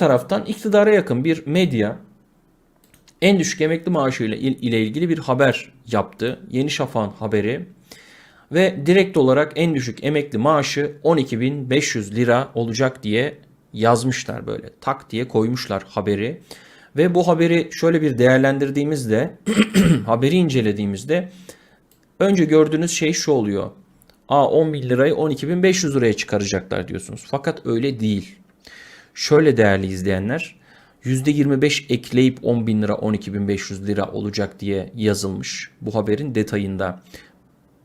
taraftan iktidara yakın bir medya en düşük emekli maaşı ile, ile ilgili bir haber yaptı. Yeni Şafak'ın haberi. Ve direkt olarak en düşük emekli maaşı 12.500 lira olacak diye yazmışlar böyle. Tak diye koymuşlar haberi. Ve bu haberi şöyle bir değerlendirdiğimizde, haberi incelediğimizde önce gördüğünüz şey şu oluyor. Aa 10 bin lirayı 12.500 liraya çıkaracaklar diyorsunuz. Fakat öyle değil. Şöyle değerli izleyenler, %25 ekleyip 10 bin lira 12.500 lira olacak diye yazılmış bu haberin detayında.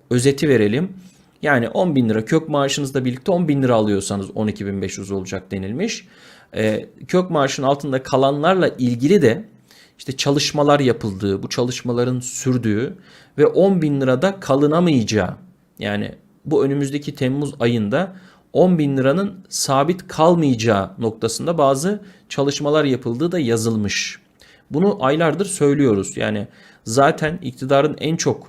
Özeti verelim. Yani 10 bin lira kök maaşınızla birlikte 10 bin lira alıyorsanız 12.500 olacak denilmiş. Ee, kök maaşın altında kalanlarla ilgili de işte çalışmalar yapıldığı, bu çalışmaların sürdüğü ve 10 bin lirada kalınamayacağı yani bu önümüzdeki Temmuz ayında 10 bin liranın sabit kalmayacağı noktasında bazı çalışmalar yapıldığı da yazılmış. Bunu aylardır söylüyoruz. Yani zaten iktidarın en çok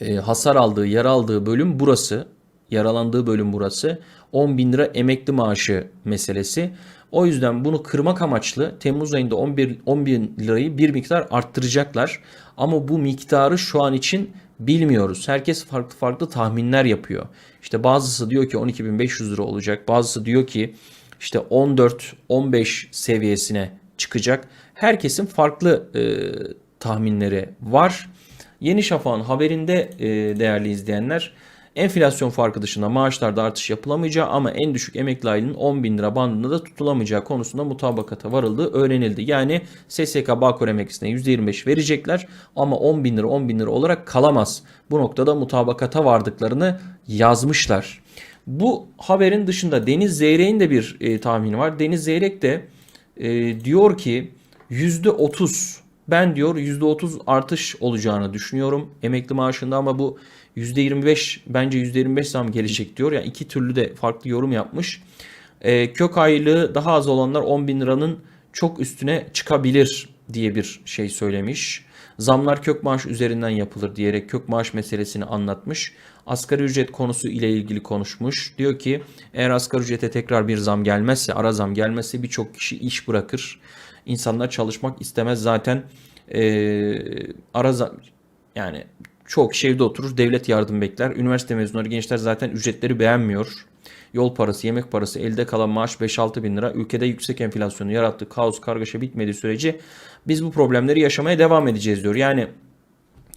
e, hasar aldığı, yara aldığı bölüm burası. Yaralandığı bölüm burası. 10 bin lira emekli maaşı meselesi. O yüzden bunu kırmak amaçlı Temmuz ayında 11, 10 bin lirayı bir miktar arttıracaklar. Ama bu miktarı şu an için bilmiyoruz. Herkes farklı farklı tahminler yapıyor. İşte bazısı diyor ki 12.500 lira olacak. Bazısı diyor ki işte 14-15 seviyesine çıkacak. Herkesin farklı e, tahminleri var. Yeni Şafak'ın haberinde e, değerli izleyenler enflasyon farkı dışında maaşlarda artış yapılamayacağı ama en düşük emekli aylığının 10 bin lira bandında da tutulamayacağı konusunda mutabakata varıldığı öğrenildi. Yani SSK Bağkur emeklisine %25 verecekler ama 10 bin lira 10 bin lira olarak kalamaz. Bu noktada mutabakata vardıklarını yazmışlar. Bu haberin dışında Deniz Zeyrek'in de bir e, tahmini var. Deniz Zeyrek de e, diyor ki %30 ben diyor %30 artış olacağını düşünüyorum emekli maaşında ama bu %25 bence %25 zam gelecek diyor. Yani iki türlü de farklı yorum yapmış. E, kök aylığı daha az olanlar 10 bin liranın çok üstüne çıkabilir diye bir şey söylemiş. Zamlar kök maaş üzerinden yapılır diyerek kök maaş meselesini anlatmış. Asgari ücret konusu ile ilgili konuşmuş. Diyor ki eğer asgari ücrete tekrar bir zam gelmezse, ara zam gelmezse birçok kişi iş bırakır. İnsanlar çalışmak istemez zaten e, ara yani çok evde oturur devlet yardım bekler. Üniversite mezunları gençler zaten ücretleri beğenmiyor. Yol parası, yemek parası, elde kalan maaş 5-6 bin lira. Ülkede yüksek enflasyonu yarattığı kaos, kargaşa bitmediği sürece biz bu problemleri yaşamaya devam edeceğiz diyor. Yani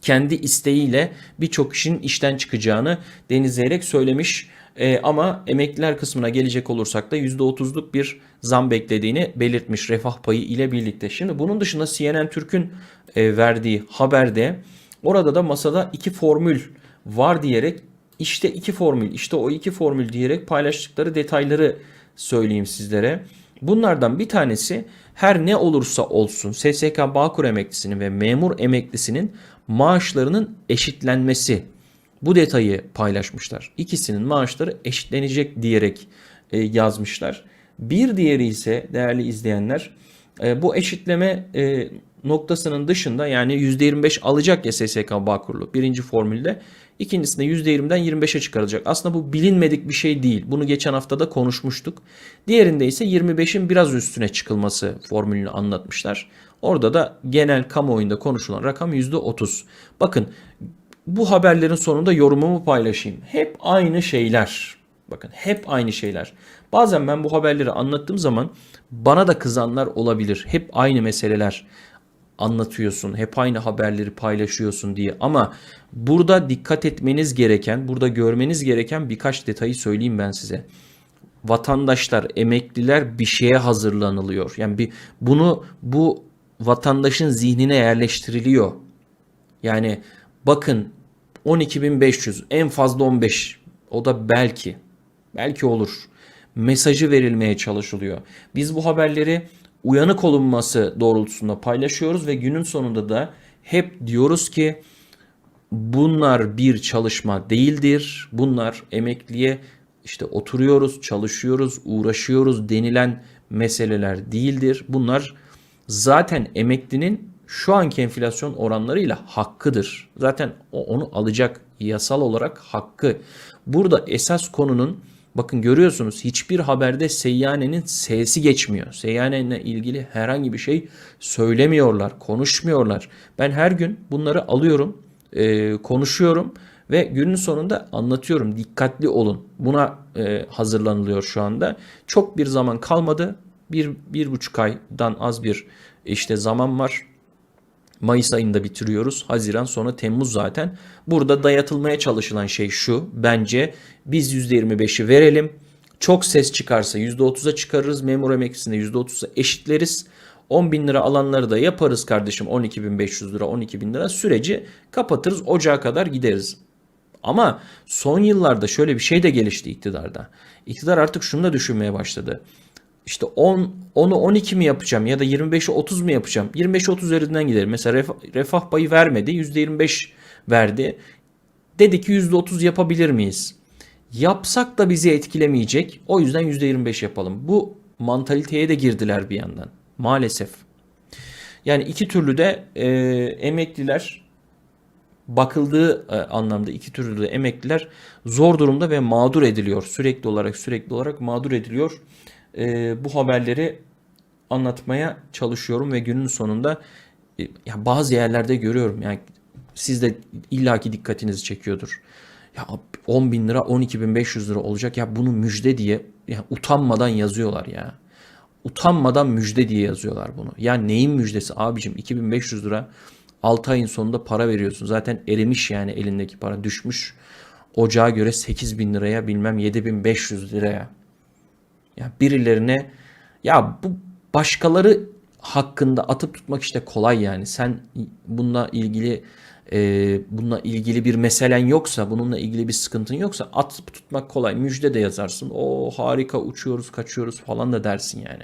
kendi isteğiyle birçok kişinin işten çıkacağını Deniz Zeyrek söylemiş. E, ama emekliler kısmına gelecek olursak da %30'luk bir zam beklediğini belirtmiş refah payı ile birlikte. Şimdi bunun dışında CNN Türk'ün e, verdiği haberde orada da masada iki formül var diyerek işte iki formül işte o iki formül diyerek paylaştıkları detayları söyleyeyim sizlere. Bunlardan bir tanesi her ne olursa olsun SSK Bağkur emeklisinin ve memur emeklisinin maaşlarının eşitlenmesi. Bu detayı paylaşmışlar. İkisinin maaşları eşitlenecek diyerek e, yazmışlar. Bir diğeri ise değerli izleyenler e, bu eşitleme e, noktasının dışında yani %25 alacak ya SSK Bağkurlu birinci formülde. İkincisinde %20'den 25'e çıkarılacak. Aslında bu bilinmedik bir şey değil. Bunu geçen hafta da konuşmuştuk. Diğerinde ise 25'in biraz üstüne çıkılması formülünü anlatmışlar. Orada da genel kamuoyunda konuşulan rakam %30. Bakın bu haberlerin sonunda yorumumu paylaşayım. Hep aynı şeyler. Bakın hep aynı şeyler. Bazen ben bu haberleri anlattığım zaman bana da kızanlar olabilir. Hep aynı meseleler anlatıyorsun. Hep aynı haberleri paylaşıyorsun diye. Ama burada dikkat etmeniz gereken, burada görmeniz gereken birkaç detayı söyleyeyim ben size. Vatandaşlar, emekliler bir şeye hazırlanılıyor. Yani bir bunu bu vatandaşın zihnine yerleştiriliyor. Yani bakın 12.500 en fazla 15 o da belki belki olur mesajı verilmeye çalışılıyor. Biz bu haberleri uyanık olunması doğrultusunda paylaşıyoruz ve günün sonunda da hep diyoruz ki bunlar bir çalışma değildir. Bunlar emekliye işte oturuyoruz, çalışıyoruz, uğraşıyoruz denilen meseleler değildir. Bunlar zaten emeklinin şu anki enflasyon oranlarıyla hakkıdır. Zaten onu alacak yasal olarak hakkı. Burada esas konunun Bakın görüyorsunuz hiçbir haberde Seyyane'nin sesi geçmiyor. Seyyane'yle ilgili herhangi bir şey söylemiyorlar, konuşmuyorlar. Ben her gün bunları alıyorum, e, konuşuyorum ve günün sonunda anlatıyorum. Dikkatli olun. Buna e, hazırlanılıyor şu anda. Çok bir zaman kalmadı. Bir, bir buçuk aydan az bir işte zaman var. Mayıs ayında bitiriyoruz. Haziran sonra Temmuz zaten. Burada dayatılmaya çalışılan şey şu. Bence biz %25'i verelim. Çok ses çıkarsa %30'a çıkarırız. Memur emeklisinde %30'a eşitleriz. 10 bin lira alanları da yaparız kardeşim 12.500 lira 12 bin lira süreci kapatırız ocağa kadar gideriz. Ama son yıllarda şöyle bir şey de gelişti iktidarda. İktidar artık şunu da düşünmeye başladı. İşte 10 onu 12 mi yapacağım ya da 25'i 30 mu yapacağım? 25'i 30 üzerinden gidelim. Mesela refah, refah payı vermedi. %25 verdi. Dedi ki %30 yapabilir miyiz? Yapsak da bizi etkilemeyecek. O yüzden %25 yapalım. Bu mantaliteye de girdiler bir yandan. Maalesef. Yani iki türlü de e, emekliler bakıldığı e, anlamda iki türlü de emekliler zor durumda ve mağdur ediliyor. Sürekli olarak sürekli olarak mağdur ediliyor. E, bu haberleri anlatmaya çalışıyorum ve günün sonunda e, ya bazı yerlerde görüyorum yani siz de illaki dikkatinizi çekiyordur. Ya 10 bin lira 12 bin 500 lira olacak ya bunu müjde diye ya utanmadan yazıyorlar ya. Utanmadan müjde diye yazıyorlar bunu. Ya neyin müjdesi abicim 2500 lira 6 ayın sonunda para veriyorsun. Zaten erimiş yani elindeki para düşmüş. Ocağa göre 8 bin liraya bilmem 7500 liraya. Ya birilerine ya bu başkaları hakkında atıp tutmak işte kolay yani. Sen bununla ilgili e, bununla ilgili bir meselen yoksa, bununla ilgili bir sıkıntın yoksa atıp tutmak kolay. Müjde de yazarsın. O harika uçuyoruz, kaçıyoruz falan da dersin yani.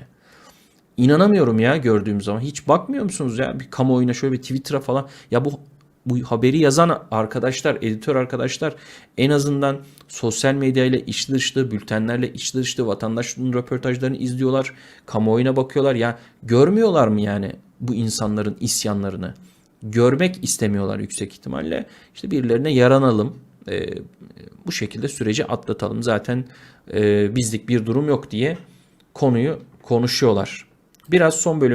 İnanamıyorum ya gördüğüm zaman. Hiç bakmıyor musunuz ya bir kamuoyuna şöyle bir Twitter'a falan. Ya bu bu haberi yazan arkadaşlar, editör arkadaşlar en azından sosyal medyayla içli dışlı, bültenlerle içli dışlı vatandaşların röportajlarını izliyorlar. Kamuoyuna bakıyorlar. Ya görmüyorlar mı yani bu insanların isyanlarını? Görmek istemiyorlar yüksek ihtimalle. İşte birilerine yaranalım. Ee, bu şekilde süreci atlatalım. Zaten e, bizlik bir durum yok diye konuyu konuşuyorlar. Biraz son bölüm